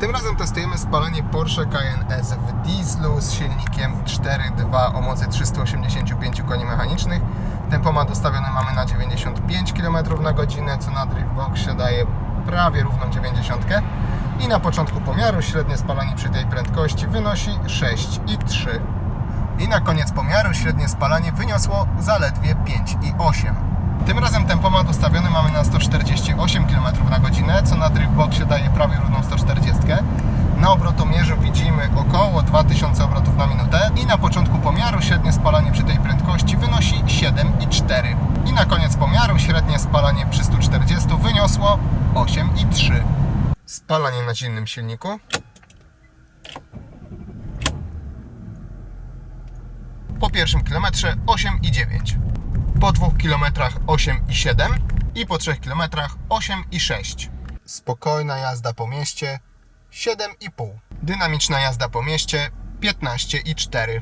Tym razem testujemy spalanie Porsche Cayenne S w dieslu z silnikiem 4.2 o mocy 385 koni mechanicznych. Tempomat ustawiony mamy na 95 km na godzinę, co na Driftboxie daje prawie równą 90. I na początku pomiaru średnie spalanie przy tej prędkości wynosi 6,3. I na koniec pomiaru średnie spalanie wyniosło zaledwie 5,8. Tym razem tempomat ustawiony mamy na 148 km na godzinę, co na Driftboxie daje prawie równą 140. Na obrotomierzu widzimy około 2000 obrotów na minutę i na początku pomiaru średnie spalanie przy tej prędkości wynosi 7,4. I na koniec pomiaru średnie spalanie przy 140 wyniosło 8,3. Spalanie na zimnym silniku. Po pierwszym kilometrze 8,9. Po dwóch kilometrach 8,7 i po trzech kilometrach 8,6. Spokojna jazda po mieście 7,5. Dynamiczna jazda po mieście 15,4.